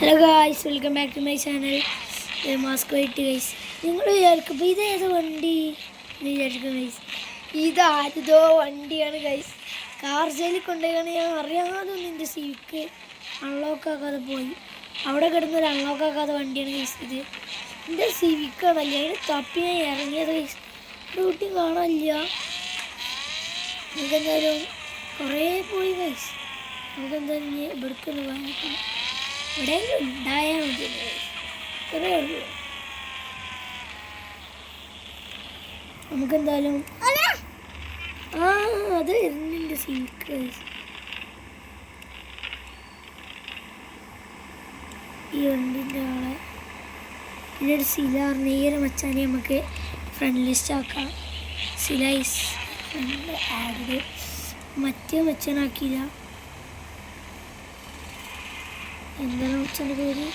Hello guys welcome back to my channel mask wait guys നിങ്ങൾ വിചാരിക്കും ഇത് ഏത് വണ്ടി? വിചാരിക്കും ഗൈസ് ഇത് ആരുതോ വണ്ടിയാണ് ഗൈസ് കാർ ജയിലിൽ കൊണ്ടുപോയാണ് ഞാൻ അറിയാതെ നിന്റെ സിവിക്ക് അൺലോക്ക് ആക്കാതെ പോയി. അവിടെ കിടന്നൊരു അൺലോക്ക് ആക്കാതെ വണ്ടിയാണ് ഗൈസ് ഇത്. എന്റെ സിവിക്കാണല്ലേ അതിന് തപ്പി ഞാൻ ഇറങ്ങിയത് ഗൈസ് ഡ്യൂട്ടി കാണാനില്ല. നമുക്കെന്തായാലും കുറേ പോയി ഗൈസ് നമുക്കെന്തായാലും ഇവിടേക്കൊന്ന് പോയാൽ എവിടെയെങ്കിലും ഉണ്ടായാൽ മതി. ഇത്രേ ഉള്ളൂ. നമുക്കെന്തായാലും ആ അത് വരുന്നുണ്ട് സിൽക്ക് ഈ വണ്ടിന്റെ ആളെ. പിന്നെ ഒരു സില നേരെ മച്ചാനെ നമുക്ക് ഫ്രണ്ട് ലിസ്റ്റ് ആക്കാം. സിലൈസ് ആഡ് മറ്റേ മച്ചനാക്കിയില്ല എന്താണ് അച്ഛന്റെ പേര്?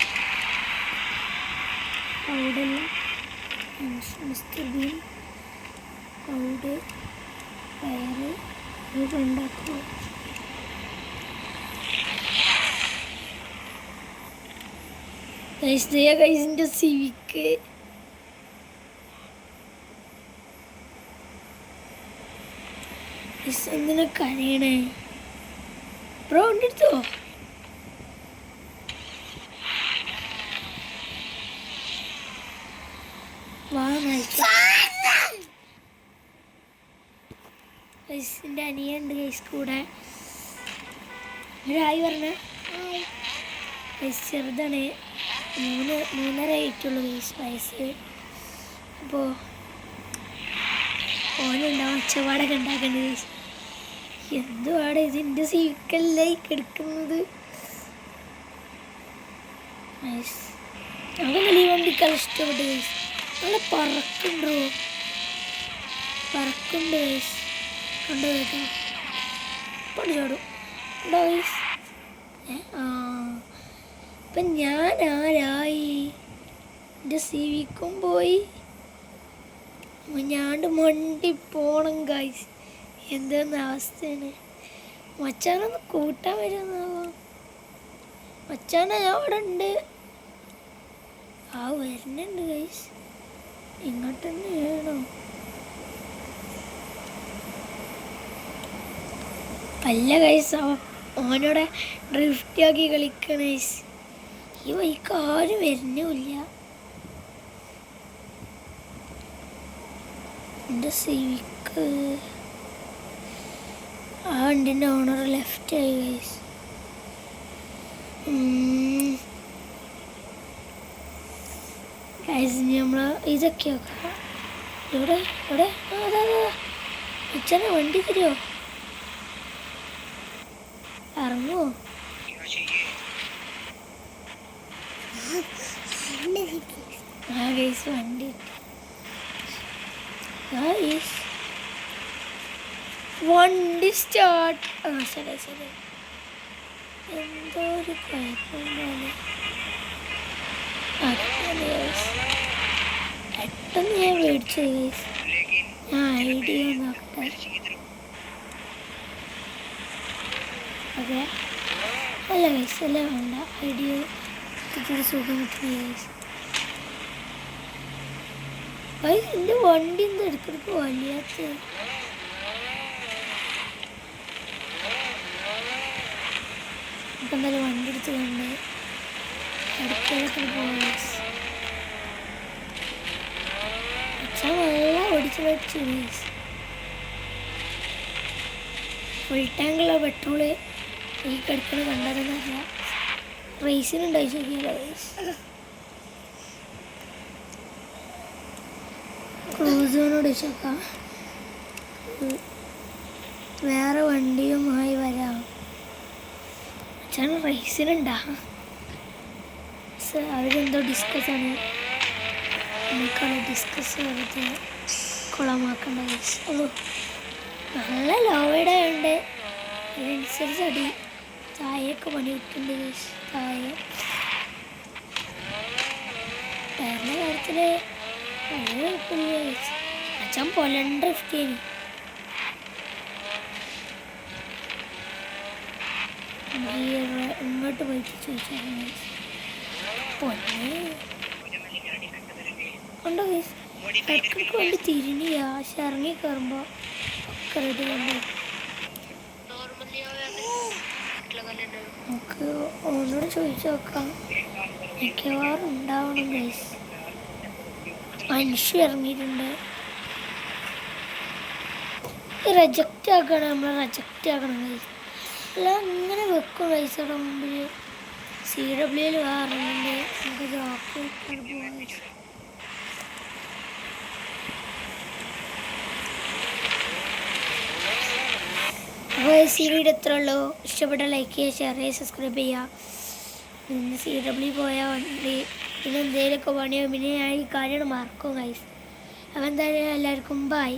പൗഡല്ല മിസ്റ്റർ ബീൻ. പൗഡ് പയറ് ഇത് ഉണ്ടാക്കുക കൈസ്തയ കൈസിന്റെ സിവിക്ക് എന്തിനാ കരയണേ? ബ്രോ ഉണ്ടെടുത്തോ ഗൈസിന്റെ അനിയുണ്ട് ഗൈസ് കൂടെ. ഒരായി പറഞ്ഞ. ഗൈസ് ചെറുതാണ്. മൂന്ന് മൂന്നര ആയിട്ടുള്ളൂ ഗൈസ് വയസ്സ്. അപ്പോൾ ഓനുണ്ടാവും ഒച്ചപാടൊക്കെ ഉണ്ടാക്കേണ്ടത് ഗൈസ്. എന്തുവാണ് ഇതിന്റെ സീക്കല്ലായി കിടക്കുന്നത്? ഗൈസ് ഈ വണ്ടിക്കാൾ ഇഷ്ടപ്പെട്ടു ഗൈസ്? നല്ല പറക്കുണ്ടോ? പറക്കുണ്ട് ഗൈസ് കണ്ടു കേട്ടോ? പണ്ട് ചാടും. ഉണ്ടോ ഗൈസ് ഞാൻ ആരായി? എന്റെ സിവിക്കും പോയി. ഞാണ്ട് മണ്ടി പോണം ഗൈസ് എന്തെന്ന അവസ്ഥയാണ്? മച്ചാനൊന്ന് കൂട്ടാൻ വരുന്നാവോ? മച്ചാനെ ഞാൻ അവിടെ ഉണ്ട് ആ വരുന്നുണ്ട് ഗൈസ് ഇങ്ങോട്ട് തന്നെയാണോ പല്ല ഗൈസ് ഓനോടെ ഡ്രിഫ്റ്റ് ആക്കി കളിക്കണ ഗൈസ് ഈ വൈക്ക് ആരും വരുന്നില്ല എന്റെ സിവിക്ക്. ആ വണ്ടിന്റെ ഓണർ ലെഫ്റ്റ് ആയി ഗൈസ് ഗൈസ് നമ്മൾ ഇതൊക്കെ ഇവിടെ ഇവിടെ അതെ അതെ അച്ഛനെ വണ്ടി തരുമോ ഇറങ്ങുമോ ആ ഗൈസ് വണ്ടി. ഗൈസ് വണ്ടി സ്റ്റാർട്ട് ആ ശരി ശരി. എന്തോ ഒരു കുഴപ്പമില്ല. പെട്ടെന്ന് ഞാൻ മേടിച്ചു ഞാൻ ഐഡിയ നോക്കട്ടെ. അല്ല ഗൈസ് അല്ല വേണ്ട. ഐഡിയ സുഖം കിട്ടി വണ്ടി എന്താ ഇടയ്ക്കിടയ്ക്ക് വലിയാത്ത ഇപ്പം വണ്ടി എടുത്ത് കണ്ട് ഇടയ്ക്കിടയ്ക്ക് പോകാം ഗൈസ് അച്ഛൻ ഓടിച്ച് മേടിച്ചു ഗൈസ് ഫുൾ ടാങ്കുള്ള പെട്രോൾ ഈ കിടക്കണ കണ്ടതെന്നല്ല റേസിനുണ്ടായി ചോദിക്കില്ല ക്രൂസിനോട് ചോദിക്കാം വേറെ വണ്ടിയുമായി വരാം. അച്ഛൻ റേസിനുണ്ടാ അവരെന്തോ ഡിസ്കസ് ആണ്. നമുക്കാണ് ഡിസ്കസ് വെറുതെ കുളമാക്കേണ്ട ഓ നല്ല ലോവേഡ് ഉണ്ട് അതിനനുസരിച്ച് അടി താഴെയൊക്കെ പണി കിട്ടുന്നുണ്ട് താഴെ ടയറിന്റെ കാര്യത്തിൽ അച്ഛൻ പൊലണ്ട ഡ്രിഫ്റ്റ് ഇങ്ങോട്ട് പോയിട്ട് ചോദിച്ചാൽ പൊന്നെ. ഉണ്ടോ ഗൈസ് കൊണ്ട് ആശ ഇറങ്ങി കയറുമ്പോൾ കണ്ടു. നമുക്ക് ഓനോട് ചോദിച്ചു നോക്കാം. മിക്കവാറും ഉണ്ടാവണം ഗൈസ് മനുഷ്യ ഇറങ്ങിയിട്ടുണ്ട്. റെജക്റ്റ് ആക്കണം നമ്മൾ റെജക്റ്റ് ആക്കണം ഗൈസ് അല്ല അങ്ങനെ വെക്കും ഗൈസയുടെ മുമ്പിൽ സി ഡബ്ല്യൂയിൽ വേറെ നമുക്ക് ജോക്ക് പോകാൻ ഈ വീഡിയോ എത്ര ഉള്ളൂ ഇഷ്ടപ്പെട്ട ലൈക്ക് ചെയ്യുക ഷെയർ ചെയ്യുക സബ്സ്ക്രൈബ് ചെയ്യുക. പിന്നെ സി ഡബ്ല്യു പോയാൽ വണ്ടി പിന്നെ എന്തെങ്കിലുമൊക്കെ പണിയോ. പിന്നെ ഞാൻ ഈ കാര്യം മറക്കും ഗൈസ് അപ്പം എന്തായാലും എല്ലാവർക്കും ബൈ